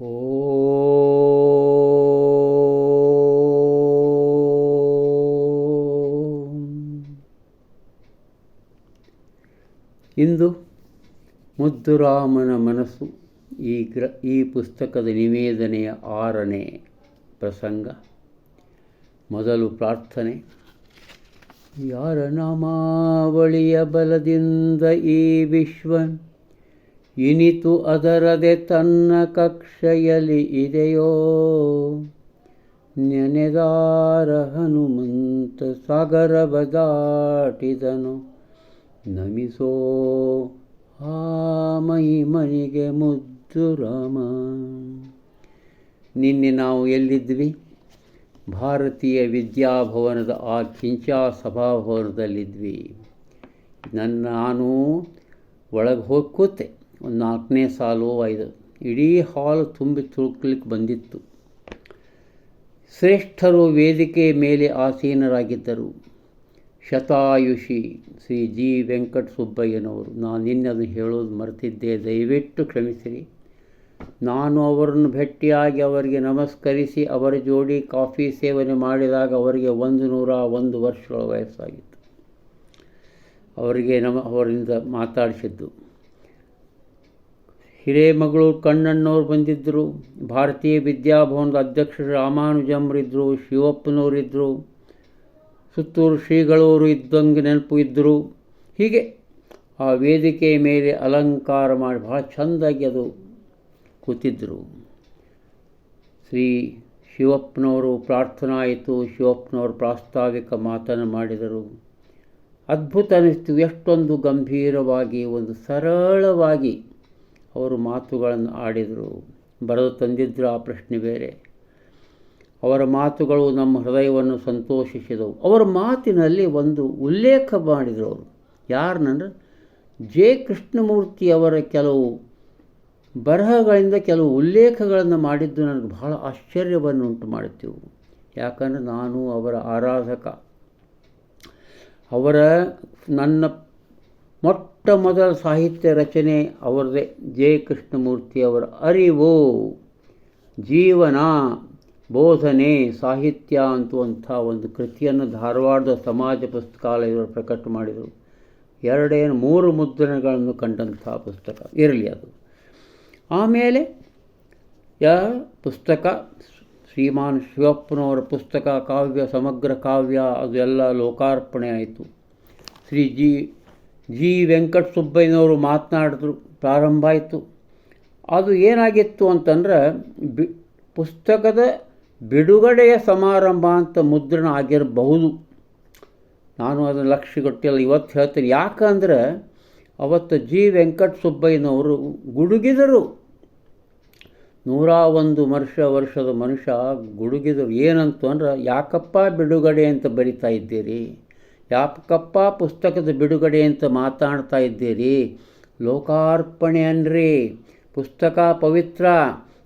ಓಂ. ಇಂದು ಮುದ್ದುರಾಮನ ಮನಸ್ಸು ಈ ಗ್ರ, ಈ ಪುಸ್ತಕದ ನಿವೇದನೆಯ ಆರನೇ ಪ್ರಸಂಗ ಮೊದಲು ಪ್ರಾರ್ಥನೆ ಯಾರ ನಾಮಾವಳಿಯ ಬಲದಿಂದ ಈ ವಿಶ್ವ ಇನಿತು ಅದರದೆ ತನ್ನ ಕಕ್ಷೆಯಲ್ಲಿ ಇದೆಯೋ? ನೆನೆದಾರ ಹನುಮಂತ ಸಾಗರ ಬದಾಟಿದನು. ನಮಿಸೋ ಆ ಮಹಿಮನಿಗೆ ಮುದ್ದು ರಾಮ. ನಿನ್ನೆ ನಾವು ಎಲ್ಲಿದ್ವಿ? ಭಾರತೀಯ ವಿದ್ಯಾಭವನದ ಆ ಕಿಂಚಾ ಸಭಾಭವನದಲ್ಲಿದ್ವಿ. ನನ್ನ ನಾನು ಒಳಗೆ ಹೋಗಿ ಕೂತೆ. ಒಂದು ನಾಲ್ಕನೇ ಸಾಲು, ಐದು. ಇಡೀ ಹಾಲ್ ತುಂಬಿ ತುಳುಕ್ಲಿಕ್ಕೆ ಬಂದಿತ್ತು. ಶ್ರೇಷ್ಠರು ವೇದಿಕೆ ಮೇಲೆ ಆಸೀನರಾಗಿದ್ದರು. ಶತಾಯುಷಿ ಶ್ರೀ ಜಿ. ವೆಂಕಟ ಸುಬ್ಬಯ್ಯನವರು ನಾನು ನಿನ್ನೆ ಅದನ್ನು ಹೇಳೋದು ಮರೆತಿದ್ದೆ. ದಯವಿಟ್ಟು ಕ್ಷಮಿಸಿರಿ. ನಾನು ಅವರನ್ನು ಭೇಟಿಯಾಗಿ ಅವರಿಗೆ ನಮಸ್ಕರಿಸಿ, ಅವರ ಜೋಡಿ ಕಾಫಿ ಸೇವನೆ ಮಾಡಿದಾಗ ಅವರಿಗೆ ಒಂದು ನೂರ ಒಂದು ವರ್ಷಗಳ ವಯಸ್ಸಾಗಿತ್ತು. ಅವರಿಗೆ ನಮ, ಅವರಿಂದ ಮಾತಾಡಿಸಿದ್ದು. ಹಿರೇಮಗಳೂರು ಕಣ್ಣಣ್ಣವ್ರು ಬಂದಿದ್ದರು ಭಾರತೀಯ ವಿದ್ಯಾಭವನದ ಅಧ್ಯಕ್ಷರು ರಾಮಾನುಜಮ್ರಿದ್ದರು ಶಿವಪ್ಪನವರಿದ್ದರು ಸುತ್ತೂರು ಶ್ರೀಗಳವರು ಇದ್ದಂಗೆ ನೆನಪು ಇದ್ದರು ಹೀಗೆ ಆ ವೇದಿಕೆಯ ಮೇಲೆ ಅಲಂಕಾರ ಮಾಡಿ ಭಾಳ ಚೆಂದಾಗಿ ಅದು ಕೂತಿದ್ದರು ಶ್ರೀ ಶಿವಪ್ಪನವರು ಪ್ರಾರ್ಥನಾ ಆಯಿತು, ಶಿವಪ್ಪನವರು ಪ್ರಾಸ್ತಾವಿಕ ಮಾತನ್ನು ಮಾಡಿದರು. ಅದ್ಭುತ ಅನ್ನಿಸ್ತು, ಎಷ್ಟೊಂದು ಗಂಭೀರವಾಗಿ, ಒಂದು ಸರಳವಾಗಿ ಅವರು ಮಾತುಗಳನ್ನು ಆಡಿದರು. ಬರೆದು ತಂದಿದ್ದರು, ಆ ಪ್ರಶ್ನೆ ಬೇರೆ. ಅವರ ಮಾತುಗಳು ನಮ್ಮ ಹೃದಯವನ್ನು ಸಂತೋಷಿಸಿದವು. ಅವರ ಮಾತಿನಲ್ಲಿ ಒಂದು ಉಲ್ಲೇಖ ಮಾಡಿದರು ಅವರು. ಯಾರನ್ನಂದ್ರೆ ಜೆ. ಕೃಷ್ಣಮೂರ್ತಿ ಅವರ ಕೆಲವು ಬರಹಗಳಿಂದ ಕೆಲವು ಉಲ್ಲೇಖಗಳನ್ನು ಮಾಡಿದ್ದು ನನಗೆ ಬಹಳ ಆಶ್ಚರ್ಯವನ್ನು ಉಂಟು ಮಾಡುತ್ತೇವೆ ಯಾಕಂದರೆ ನಾನು ಅವರ ಆರಾಧಕ. ಅವರ ನನ್ನ ಮೊಟ್ಟ ಮೊದಲ ಸಾಹಿತ್ಯ ರಚನೆ ಅವರದೇ ಜೆ ಕೃಷ್ಣಮೂರ್ತಿಯವರ ಅರಿವು. ಜೀವನ, ಬೋಧನೆ, ಸಾಹಿತ್ಯ ಅಂತುವಂಥ ಒಂದು ಕೃತಿಯನ್ನು ಧಾರವಾಡದ ಸಮಾಜ ಪುಸ್ತಕಾಲಯವರು ಪ್ರಕಟ ಮಾಡಿದರು. ಎರಡೇನು ಮೂರು ಮುದ್ರಣಗಳನ್ನು ಕಂಡಂಥ ಪುಸ್ತಕ. ಇರಲಿ ಅದು. ಆಮೇಲೆ ಯ ಪುಸ್ತಕ, ಶ್ರೀಮಾನ್ ಶಿವಪ್ಪನವರ ಪುಸ್ತಕ, ಕಾವ್ಯ, ಸಮಗ್ರ ಕಾವ್ಯ, ಅದು ಎಲ್ಲ ಲೋಕಾರ್ಪಣೆ ಆಯಿತು. ಶ್ರೀ ಜಿ ಜಿ ವೆಂಕಟ ಸುಬ್ಬಯ್ಯನವರು ಮಾತನಾಡಿದ್ರು, ಪ್ರಾರಂಭ ಆಯಿತು. ಅದು ಏನಾಗಿತ್ತು ಅಂತಂದ್ರೆ, ಬಿ, ಪುಸ್ತಕದ ಬಿಡುಗಡೆಯ ಸಮಾರಂಭ ಅಂತ ಮುದ್ರಣ ಆಗಿರಬಹುದು. ನಾನು ಅದನ್ನು ಲಕ್ಷ್ಯ ಕೊಟ್ಟಿಲ್ಲ, ಇವತ್ತು ಹೇಳ್ತೀನಿ. ಯಾಕಂದ್ರೆ, ಅವತ್ತು ಜಿ ವೆಂಕಟ ಸುಬ್ಬಯ್ಯನವರು ಗುಡುಗಿದರು. ನೂರ ಒಂದು ವರ್ಷ, ವರ್ಷದ ಮನುಷ್ಯ ಗುಡುಗಿದರು. ಏನಂತು ಅಂದ್ರೆ ಯಾಕಪ್ಪ ಬಿಡುಗಡೆ ಅಂತ ಬರಿತಾ ಇದ್ದೀರಿ? ಯಾಕಪ್ಪ ಪುಸ್ತಕದ ಬಿಡುಗಡೆ ಅಂತ ಮಾತಾಡ್ತಾ ಇದ್ದೀರಿ? ಲೋಕಾರ್ಪಣೆ ಅನ್ರಿ. ಪುಸ್ತಕ ಪವಿತ್ರ.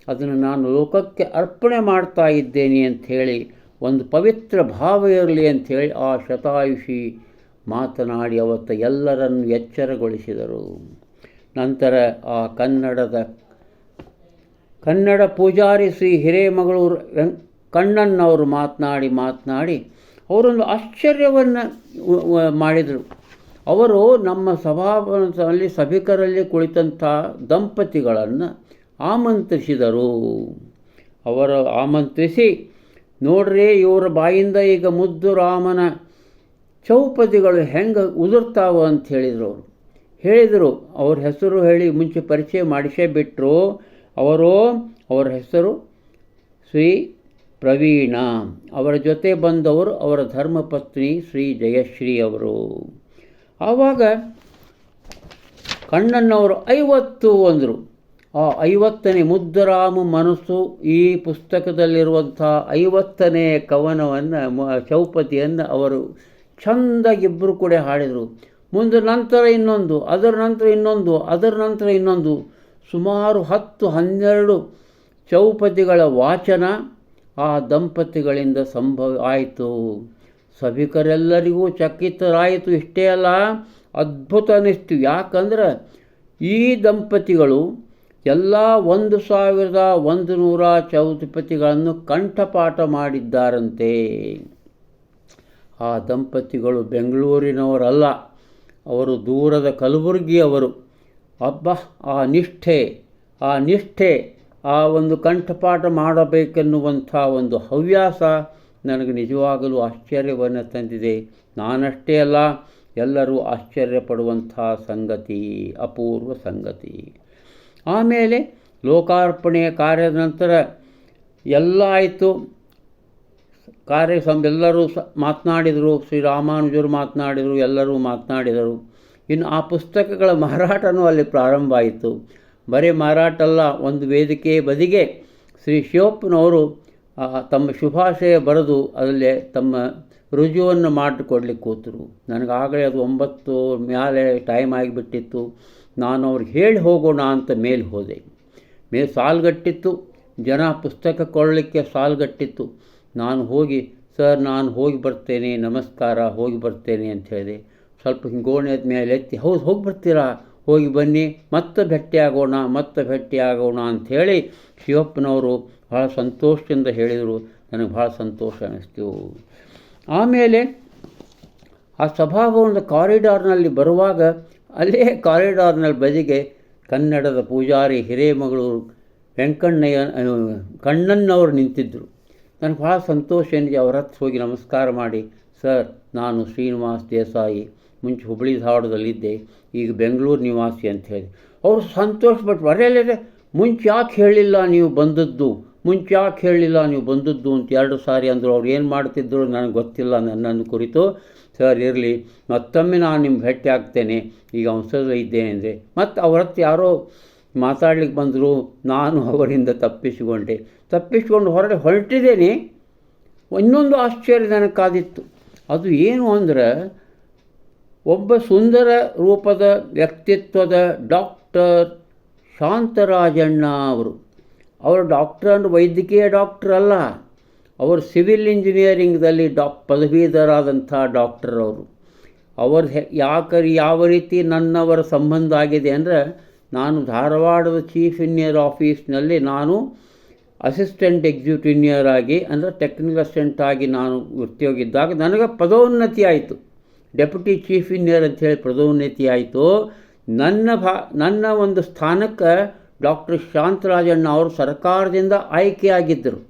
ಅದನ್ನು ನಾನು ಲೋಕಕ್ಕೆ ಅರ್ಪಣೆ ಮಾಡ್ತಾ ಇದ್ದೇನೆ ಅಂಥೇಳಿ ಒಂದು ಪವಿತ್ರ ಭಾವ ಇರಲಿ ಅಂಥೇಳಿ ಆ ಶತಾಯುಷಿ ಮಾತನಾಡಿ ಅವತ್ತು ಎಲ್ಲರನ್ನು ಎಚ್ಚರಗೊಳಿಸಿದರು. ನಂತರ ಆ ಕನ್ನಡದ ಕನ್ನಡ ಪೂಜಾರಿ ಶ್ರೀ ಹಿರೇಮಗಳೂರು ಕಣ್ಣನ್ನವರು ಮಾತನಾಡಿ ಮಾತನಾಡಿ ಅವರೊಂದು ಆಶ್ಚರ್ಯವನ್ನು ಮಾಡಿದರು. ಅವರು ನಮ್ಮ ಸಭಾಭವನದಲ್ಲಿ, ಸಭಿಕರಲ್ಲಿ ಕುಳಿತಂಥ ದಂಪತಿಗಳನ್ನು ಆಮಂತ್ರಿಸಿದರು. ಅವರು ಆಮಂತ್ರಿಸಿ, ನೋಡ್ರಿ, ಇವರ ಬಾಯಿಂದ ಈಗ ಮುದ್ದು ರಾಮನ ಚೌಪದಿಗಳು ಹೆಂಗೆ ಉದುರ್ತಾವ ಅಂತ ಹೇಳಿದರು ಅವರು. ಹೇಳಿದರು, ಅವ್ರ ಹೆಸರು ಹೇಳಿ ಮುಂಚೆ ಪರಿಚಯ ಮಾಡಿಸೇ ಬಿಟ್ಟರು ಅವರು, ಅವರ ಹೆಸರು ಶ್ರೀ ಪ್ರವೀಣ. ಅವರ ಜೊತೆ ಬಂದವರು ಅವರ ಧರ್ಮಪತ್ನಿ ಶ್ರೀ ಜಯಶ್ರೀ ಅವರು. ಆವಾಗ ಕಣ್ಣನ್ನವರು ಐವತ್ತು ಅಂದರು. ಆ ಐವತ್ತನೇ ಮುದ್ದರಾಮ ಮನಸ್ಸು ಈ ಪುಸ್ತಕದಲ್ಲಿರುವಂಥ ಐವತ್ತನೇ ಕವನವನ್ನು ಚೌಪತಿಯನ್ನು ಅವರು ಚೆಂದಾಗಿಬ್ಬರು ಕೂಡ ಹಾಡಿದರು. ಮುಂದೆ ನಂತರ ಇನ್ನೊಂದು, ಅದರ ನಂತರ ಇನ್ನೊಂದು, ಅದರ ನಂತರ ಇನ್ನೊಂದು. ಸುಮಾರು ಹತ್ತು ಹನ್ನೆರಡು ಚೌಪತಿಗಳ ವಾಚನ ಆ ದಂಪತಿಗಳಿಂದ ಸಂಭವ ಆಯಿತು. ಸಭಿಕರೆಲ್ಲರಿಗೂ ಚಕಿತರಾಯಿತು ಇಷ್ಟೇ ಅಲ್ಲ, ಅದ್ಭುತ ಅನ್ನಿಸ್ತು ಯಾಕಂದ್ರೆ ಈ ದಂಪತಿಗಳು ಎಲ್ಲ ಒಂದು ಸಾವಿರದ ಒಂದು ನೂರ ಚೌತಿಪತಿಗಳನ್ನು ಕಂಠಪಾಠ ಮಾಡಿದ್ದಾರಂತೆ. ಆ ದಂಪತಿಗಳು ಬೆಂಗಳೂರಿನವರಲ್ಲ, ಅವರು ದೂರದ ಕಲಬುರಗಿಯವರು. ಅಬ್ಬ, ಆ ನಿಷ್ಠೆ ಆ ನಿಷ್ಠೆ. ಆ ಒಂದು ಕಂಠಪಾಠ ಮಾಡಬೇಕೆನ್ನುವಂಥ ಒಂದು ಹವ್ಯಾಸ ನನಗೆ ನಿಜವಾಗಲೂ ಆಶ್ಚರ್ಯವನ್ನು ತಂದಿದೆ. ನಾನಷ್ಟೇ ಅಲ್ಲ, ಎಲ್ಲರೂ ಆಶ್ಚರ್ಯಪಡುವಂಥ ಸಂಗತಿ, ಅಪೂರ್ವ ಸಂಗತಿ. ಆಮೇಲೆ ಲೋಕಾರ್ಪಣೆಯ ಕಾರ್ಯದ ನಂತರ ಎಲ್ಲ ಆಯಿತು. ಕಾರ್ಯ ಸಂ ಎಲ್ಲರೂ ಸ, ಮಾತನಾಡಿದರು. ಶ್ರೀರಾಮಾನುಜರು ಮಾತನಾಡಿದರು, ಎಲ್ಲರೂ ಮಾತನಾಡಿದರು. ಇನ್ನು ಆ ಪುಸ್ತಕಗಳ ಮಾರಾಟನೂ ಅಲ್ಲಿ ಪ್ರಾರಂಭ ಆಯಿತು. ಬರೀ ಮಾರಾಟ ಅಲ್ಲ ಒಂದು ವೇದಿಕೆ ಬದಿಗೆ ಶ್ರೀ ಶಿವಪ್ಪನವರು ತಮ್ಮ ಶುಭಾಶಯ ಬರೆದು ಅದರಲ್ಲೇ ತಮ್ಮ ರುಜುವನ್ನು ಮಾಡಿಕೊಡ್ಲಿಕ್ಕೆ ಕೂತರು. ನನಗಾಗಲೇ ಅದು ಒಂಬತ್ತು ಮೇಲೆ ಟೈಮ್ ಆಗಿಬಿಟ್ಟಿತ್ತು. ನಾನು ಅವ್ರಿಗೆ ಹೇಳಿ ಹೋಗೋಣ ಅಂತ ಮೇಲೆ ಹೋದೆ. ಮೇಲೆ ಸಾಲ್ಗಟ್ಟಿತ್ತು. ಜನ ಪುಸ್ತಕ ಕೊಡಲಿಕ್ಕೆ ಸಾಲ್ಗಟ್ಟಿತ್ತು. ನಾನು ಹೋಗಿ, ಸರ್, ನಾನು ಹೋಗಿ ಬರ್ತೇನೆ, ನಮಸ್ಕಾರ, ಹೋಗಿ ಬರ್ತೇನೆ ಅಂತ ಹೇಳಿದೆ. ಸ್ವಲ್ಪ ಹಿಂಗೋಣೆ ಮೇಲೆ ಎತ್ತಿ, ಹೌದು, ಹೋಗಿ ಬರ್ತೀರಾ? ಹೋಗಿ ಬನ್ನಿ, ಮತ್ತೆ ಭೇಟಿಯಾಗೋಣ ಮತ್ತೆ ಭೇಟಿಯಾಗೋಣ ಅಂಥೇಳಿ ಶಿವಪ್ಪನವರು ಭಾಳ ಸಂತೋಷದಿಂದ ಹೇಳಿದರು. ನನಗೆ ಭಾಳ ಸಂತೋಷ ಅನ್ನಿಸ್ತು. ಆಮೇಲೆ ಆ ಸಭಾಭವನದ ಕಾರಿಡಾರ್ನಲ್ಲಿ ಬರುವಾಗ ಅಲ್ಲೇ ಕಾರಿಡಾರ್ನಲ್ಲಿ ಬದಿಗೆ ಕನ್ನಡದ ಪೂಜಾರಿ ಹಿರೇಮಗಳೂರು ವೆಂಕಣ್ಣಯ್ಯ ಕಣ್ಣನ್ನವರು ನಿಂತಿದ್ದರು. ನನಗೆ ಭಾಳ ಸಂತೋಷ ಏನಿದೆ ಅವರ ಹತ್ರ ಹೋಗಿ ನಮಸ್ಕಾರ ಮಾಡಿ, ಸರ್, ನಾನು ಶ್ರೀನಿವಾಸ್ ದೇಸಾಯಿ. ಮುಂಚೆ ಹುಬ್ಬಳ್ಳಿ ಧಾರವಾಡದಲ್ಲಿದ್ದೆ, ಈಗ ಬೆಂಗಳೂರು ನಿವಾಸಿ ಅಂತ ಹೇಳಿ. ಅವರು ಸಂತೋಷಪಟ್ಟು ಬರೆಯಲ್ಲೇ ಮುಂಚೆ ಯಾಕೆ ಹೇಳಿಲ್ಲ ನೀವು ಬಂದದ್ದು? ಮುಂಚೆ ಯಾಕೆ ಹೇಳಲಿಲ್ಲ ನೀವು ಬಂದದ್ದು? ಅಂತ ಎರಡು ಸಾರಿ ಅಂದರು. ಅವ್ರು ಏನು ಮಾಡ್ತಿದ್ದರು ನನಗೆ ಗೊತ್ತಿಲ್ಲ ನನ್ನನ್ನು ಕುರಿತು. ಸರ್, ಇರಲಿ, ಮತ್ತೊಮ್ಮೆ ನಾನು ನಿಮ್ಗೆ ಭೇಟಿ ಆಗ್ತೇನೆ. ಈಗ ಅವಸರ ಇದ್ದೇನೆ ಅಂದರೆ. ಮತ್ತು ಅವರತ್ತು ಯಾರೋ ಮಾತಾಡ್ಲಿಕ್ಕೆ ಬಂದರು. ನಾನು ಅವರಿಂದ ತಪ್ಪಿಸಿಕೊಂಡೆ. ತಪ್ಪಿಸಿಕೊಂಡು ಹೊರಗೆ ಹೊರಟಿದ್ದೇನೆ. ಇನ್ನೊಂದು ಆಶ್ಚರ್ಯ ನನಗೆ ಕಾದಿತ್ತು ಅದು ಏನು ಅಂದರೆ ಒಬ್ಬ ಸುಂದರ ರೂಪದ ವ್ಯಕ್ತಿತ್ವದ ಡಾಕ್ಟರ್ ಶಾಂತರಾಜಣ್ಣ ಅವರು. ಅವರು ಡಾಕ್ಟರ್ ಅಂದರೆ ವೈದ್ಯಕೀಯ ಡಾಕ್ಟರ್ ಅಲ್ಲ. ಅವರು ಸಿವಿಲ್ ಇಂಜಿನಿಯರಿಂಗ್ದಲ್ಲಿ ಡಾಕ್, ಪದವೀಧರಾದಂಥ ಡಾಕ್ಟರ್ ಅವರು. ಅವ್ರ ಯಾಕ ಯಾವ ರೀತಿ ನನ್ನವರ ಸಂಬಂಧ ಆಗಿದೆ ಅಂದರೆ ನಾನು ಧಾರವಾಡದ ಚೀಫ್ ಇಂಜಿನಿಯರ್ ಆಫೀಸ್ನಲ್ಲಿ ನಾನು ಅಸಿಸ್ಟೆಂಟ್ ಎಕ್ಸಿಕ್ಯೂಟಿವ್ ಇಂಜಿನಿಯರ್ ಆಗಿ ಅಂದರೆ ಟೆಕ್ನಿಕಲ್ ಅಸಿಸ್ಟೆಂಟ್ ಆಗಿ ನಾನು ಉದ್ಯೋಗಿದ್ದಾಗ ನನಗೆ ಪದೋನ್ನತಿ ಆಯಿತು. ಡೆಪ್ಯೂಟಿ ಚೀಫ್ ಇಂಜಿನಿಯರ್ ಅಂಥೇಳಿ ಪದೋನ್ನತಿ ಆಯಿತು. ನನ್ನ ಭಾ, ನನ್ನ ಒಂದು ಸ್ಥಾನಕ್ಕೆ ಡಾಕ್ಟರ್ ಶಾಂತರಾಜಣ್ಣ ಅವರು ಸರ್ಕಾರದಿಂದ ಆಯ್ಕೆಯಾಗಿದ್ದರು.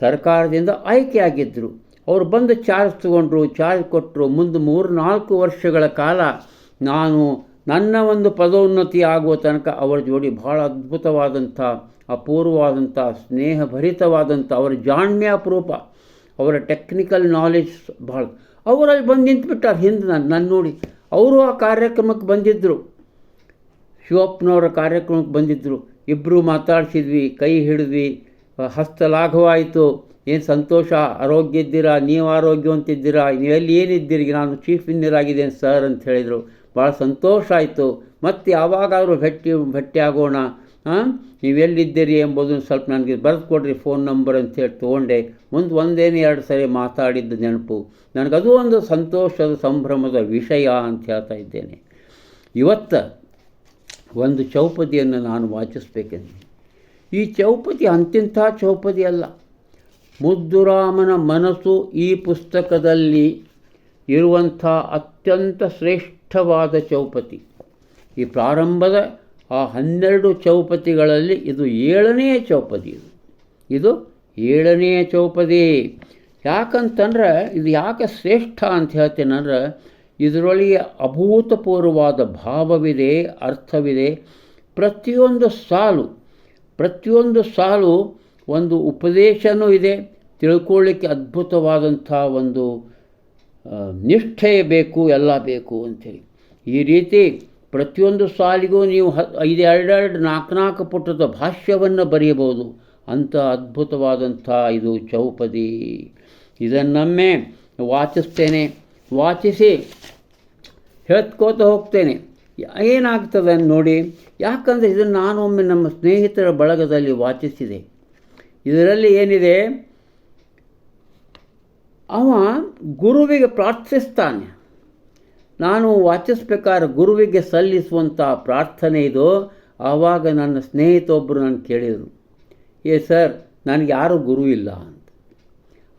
ಸರ್ಕಾರದಿಂದ ಆಯ್ಕೆಯಾಗಿದ್ದರು. ಅವರು ಬಂದು ಚಾರ್ಜ್ ತಗೊಂಡ್ರು, ಚಾರ್ಜ್ ಕೊಟ್ಟರು ಮುಂದೆ ಮೂರು ನಾಲ್ಕು ವರ್ಷಗಳ ಕಾಲ ನಾನು ನನ್ನ ಒಂದು ಪದೋನ್ನತಿ ಆಗುವ ತನಕ ಅವರ ಜೋಡಿ ಭಾಳ ಅದ್ಭುತವಾದಂಥ, ಅಪೂರ್ವವಾದಂಥ, ಸ್ನೇಹಭರಿತವಾದಂಥ, ಅವರ ಜಾಣ್ಮೆ ಅಪರೂಪ ಅವರ ಟೆಕ್ನಿಕಲ್ ನಾಲೆಜ್ ಭಾಳ ಅವರಲ್ಲಿ ಬಂದು ನಿಂತುಬಿಟ್ಟಾರೆ ಹಿಂದೆ ನಾನು ನನ್ನ ನೋಡಿ. ಅವರು ಆ ಕಾರ್ಯಕ್ರಮಕ್ಕೆ ಬಂದಿದ್ದರು. ಶಿವಪ್ಪನವರ ಕಾರ್ಯಕ್ರಮಕ್ಕೆ ಬಂದಿದ್ದರು. ಇಬ್ಬರು ಮಾತಾಡ್ಸಿದ್ವಿ, ಕೈ ಹಿಡಿದ್ವಿ. ಹಸ್ತಲಾಘವಾಯಿತು. ಏನು ಸಂತೋಷ, ಆರೋಗ್ಯ ಇದ್ದೀರಾ, ನೀವು ಆರೋಗ್ಯವಂತಿದ್ದೀರಾ, ನೀವೆಲ್ಲಿ ಏನಿದ್ದೀರಿ ನಾನು ಚೀಫ್ ಇಂಜಿನಿಯರ್ ಆಗಿದ್ದೇನೆ ಸರ್ ಅಂತ ಹೇಳಿದರು. ಭಾಳ ಸಂತೋಷ ಆಯಿತು. ಮತ್ತು ಯಾವಾಗಾದರೂ ಭೇಟಿ ಭೇಟಿ ಆಗೋಣ ಹಾಂ ನೀವೆಲ್ಲಿದ್ದೀರಿ ಎಂಬುದನ್ನು ಸ್ವಲ್ಪ ನನಗೆ ಬರೆದು ಕೊಡ್ರಿ ಫೋನ್ ನಂಬರ್ ಅಂತೇಳಿ ತೊಗೊಂಡೆ. ಮುಂದೆ ಒಂದೇನು ಎರಡು ಸರಿ ಮಾತಾಡಿದ್ದ ನೆನಪು. ನನಗದು ಒಂದು ಸಂತೋಷದ ಸಂಭ್ರಮದ ವಿಷಯ ಅಂತ ಹೇಳ್ತಾ ಇದ್ದೇನೆ. ಇವತ್ತು ಒಂದು ಚೌಪದಿಯನ್ನು ನಾನು ವಾಚಿಸ್ಬೇಕೆಂದು. ಈ ಚೌಪದಿ ಅಂತಿಂಥ ಚೌಪದಿ ಅಲ್ಲ. ಮುದ್ದುರಾಮನ ಮನಸ್ಸು ಈ ಪುಸ್ತಕದಲ್ಲಿ ಇರುವಂಥ ಅತ್ಯಂತ ಶ್ರೇಷ್ಠವಾದ ಚೌಪತಿ ಈ ಪ್ರಾರಂಭದ ಆ ಹನ್ನೆರಡು ಚೌಪತಿಗಳಲ್ಲಿ ಇದು ಏಳನೆಯ ಚೌಪದಿ ಇದು. ಇದು ಏಳನೆಯ ಚೌಪದಿ ಯಾಕಂತಂದ್ರೆ ಇದು ಯಾಕೆ ಶ್ರೇಷ್ಠ ಅಂತ ಹೇಳ್ತೀನಂದ್ರೆ ಇದರೊಳಗೆ ಅಭೂತಪೂರ್ವವಾದ ಭಾವವಿದೆ, ಅರ್ಥವಿದೆ. ಪ್ರತಿಯೊಂದು ಸಾಲು ಪ್ರತಿಯೊಂದು ಸಾಲು ಒಂದು ಉಪದೇಶನೂ ಇದೆ. ತಿಳ್ಕೊಳ್ಳಿಕ್ಕೆ ಅದ್ಭುತವಾದಂಥ ಒಂದು ನಿಷ್ಠೆ ಬೇಕು, ಎಲ್ಲ ಬೇಕು ಅಂಥೇಳಿ. ಈ ರೀತಿ ಪ್ರತಿಯೊಂದು ಸಾಲಿಗೂ ನೀವು ಹ ಐದು ಎರಡೆರಡು ನಾಲ್ಕು ನಾಲ್ಕು ಪುಟದ ಭಾಷ್ಯವನ್ನು ಬರೆಯಬಹುದು. ಅಂಥ ಅದ್ಭುತವಾದಂಥ ಇದು ಚೌಪದಿ. ಇದನ್ನೊಮ್ಮೆ ವಾಚಿಸ್ತೇನೆ. ವಾಚಿಸಿ ಹೇಳ್ಕೋತ ಹೋಗ್ತೇನೆ. ಏನಾಗ್ತದೆ ನೋಡಿ, ಯಾಕಂದರೆ ಇದನ್ನು ನಾನು ಒಮ್ಮೆ ನಮ್ಮ ಸ್ನೇಹಿತರ ಬಳಗದಲ್ಲಿ ವಾಚಿಸಿದೆ. ಇದರಲ್ಲಿ ಏನಿದೆ, ಅವ ಗುರುವಿಗೆ ಪ್ರಾರ್ಥಿಸ್ತಾನೆ. ನಾನು ವಾಚಿಸ್ಬೇಕಾದ್ರೆ ಗುರುವಿಗೆ ಸಲ್ಲಿಸುವಂಥ ಪ್ರಾರ್ಥನೆ ಇದು. ಆವಾಗ ನನ್ನ ಸ್ನೇಹಿತೊಬ್ಬರು ನಾನು ಕೇಳಿದರು, ಏ ಸರ್, ನನಗೆ ಯಾರು ಗುರು ಇಲ್ಲ ಅಂತ.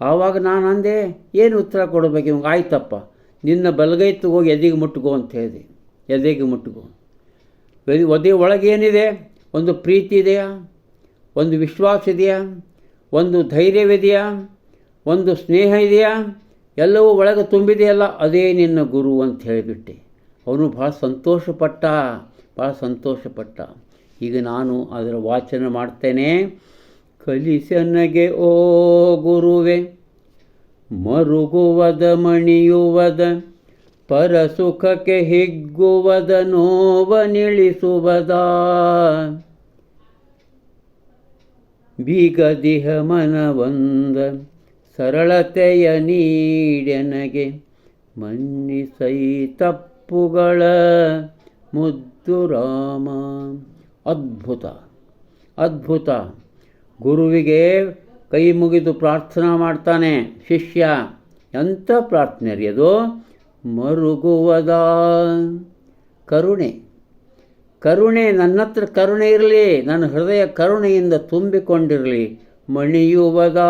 ಆವಾಗ ನಾನು ಅಂದೆ, ಏನು ಉತ್ತರ ಕೊಡಬೇಕು? ಇವಾಗ ಆಯ್ತಪ್ಪ, ನಿನ್ನ ಬಲಗೈ ಹೋಗಿ ಎದೆಗೆ ಮುಟ್ಕೋ ಅಂತ ಹೇಳಿದೆ. ಎದೆಗೆ ಮುಟ್ಕೋ ಒದೆ ಒದೆ ಒಳಗೇನಿದೆ ಒಂದು ಪ್ರೀತಿ ಇದೆಯಾ? ಒಂದು ವಿಶ್ವಾಸ ಇದೆಯಾ? ಒಂದು ಧೈರ್ಯವಿದೆಯಾ? ಒಂದು ಸ್ನೇಹ ಇದೆಯಾ? ಎಲ್ಲವೂ ಒಳಗೆ ತುಂಬಿದೆಯಲ್ಲ, ಅದೇ ನಿನ್ನ ಗುರು ಅಂತ ಹೇಳಿಬಿಟ್ಟೆ. ಅವನು ಭಾಳ ಸಂತೋಷಪಟ್ಟ ಭಾಳ ಸಂತೋಷಪಟ್ಟ. ಈಗ ನಾನು ಅದರ ವಾಚನ ಮಾಡ್ತೇನೆ. ಕಲಿಸನಗೆ ಓ ಗುರುವೆ, ಮರುಗುವದ, ಮಣಿಯುವದ, ಪರಸುಖಕ್ಕೆ ಹಿಗ್ಗುವದ, ನೋವ ನಿಳಿಸುವದ ಬೀಗದಿಹ ಮನವಂದ ಸರಳತೆಯ ನೀಡೆನಗೆ ಮನ್ನಿಸೈ ತಪ್ಪುಗಳ ಮುದ್ದು ರಾಮ. ಅದ್ಭುತ ಅದ್ಭುತ. ಗುರುವಿಗೆ ಕೈ ಮುಗಿದು ಪ್ರಾರ್ಥನಾ ಮಾಡ್ತಾನೆ ಶಿಷ್ಯ. ಎಂಥ ಪ್ರಾರ್ಥನೆ ರೀ ಅದು? ಮರುಗುವದ ಕರುಣೆ. ಕರುಣೆ ನನ್ನ ಹತ್ರ ಕರುಣೆ ಇರಲಿ, ನನ್ನ ಹೃದಯ ಕರುಣೆಯಿಂದ ತುಂಬಿಕೊಂಡಿರಲಿ, ಮಣಿಯುವದ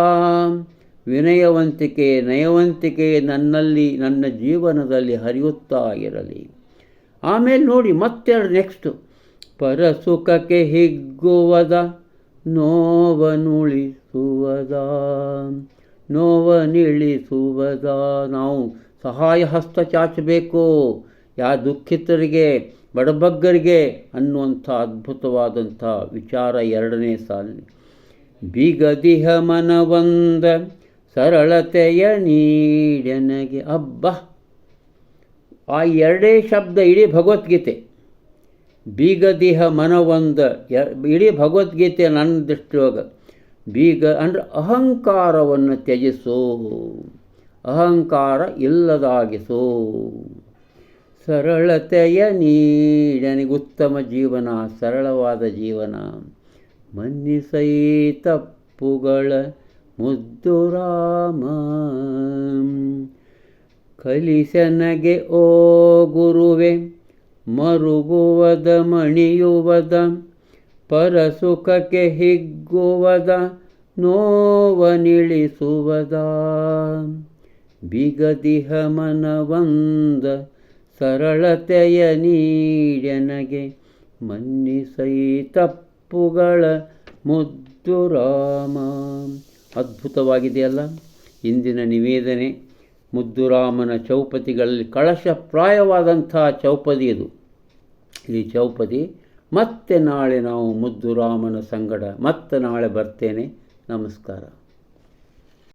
ವಿನಯವಂತಿಕೆ, ನಯವಂತಿಕೆ ನನ್ನಲ್ಲಿ, ನನ್ನ ಜೀವನದಲ್ಲಿ ಹರಿಯುತ್ತಾ ಇರಲಿ. ಆಮೇಲೆ ನೋಡಿ, ಮತ್ತೆರಡು ನೆಕ್ಸ್ಟು ಪರಸುಖಕ್ಕೆ ಹಿಗ್ಗುವದ, ನೋವನುಳಿಸುವದ, ನೋವನಿಳಿಸುವದ. ನಾವು ಸಹಾಯ ಹಸ್ತ ಚಾಚಬೇಕು. ಯಾ ದುಃಖಿತರಿಗೆ, ಬಡಬಗ್ಗರಿಗೆ ಅನ್ನುವಂಥ ಅದ್ಭುತವಾದಂಥ ವಿಚಾರ ಎರಡನೇ ಸಾಲಿನ ಬಿಗದಿಹ ಮನವಂದ ಸರಳತೆಯ ನೀಡನಗೆ ಅಬ್ಬ. ಆ ಎರಡೇ ಶಬ್ದ ಇಡೀ ಭಗವದ್ಗೀತೆ. ಬೀಗದಿಹ ಮನವೊಂದ ಇಡೀ ಭಗವದ್ಗೀತೆ ನನ್ನ ದೃಷ್ಟಿಯೊಳಗ. ಬೀಗ ಅಂದರೆ ಅಹಂಕಾರವನ್ನು ತ್ಯಜಿಸೋ. ಅಹಂಕಾರ ಇಲ್ಲದಾಗಿಸೋ. ಸರಳತೆಯ ನೀಡನಿಗೆ ಉತ್ತಮ ಜೀವನ, ಸರಳವಾದ ಜೀವನ. ಮನ್ನಿಸೈ ತಪ್ಪುಗಳ ಮುದ್ದು ರಾಮ ಕಲಿಸನಗೆ ಓ ಗುರುವೆ, ಮರುಗುವದ, ಮಣಿಯುವದ, ಪರಸುಖಕ್ಕೆ ಹಿಗ್ಗುವದ ನೋವನಿಳಿಸುವದ ಬಿಗದಿಹ ಮನವಂದ, ಸರಳತೆಯ ನೀಡನಗೆ ಮನ್ನಿಸೈ ತಪ್ಪುಗಳ ಮುದ್ದು ರಾಮ ಅದ್ಭುತವಾಗಿದೆಯಲ್ಲ? ಇಂದಿನ ನಿವೇದನೆ ಮುದ್ದುರಾಮನ ಚೌಪತಿಗಳಲ್ಲಿ ಕಳಶಪ್ರಾಯವಾದಂಥ ಚೌಪದಿ ಇದು. ಈ ಚೌಪದಿ ಮತ್ತೆ ನಾಳೆ ನಾವು ಮುದ್ದುರಾಮನ ಸಂಗಡ ಮತ್ತೆ ನಾಳೆ ಬರ್ತೇನೆ. ನಮಸ್ಕಾರ.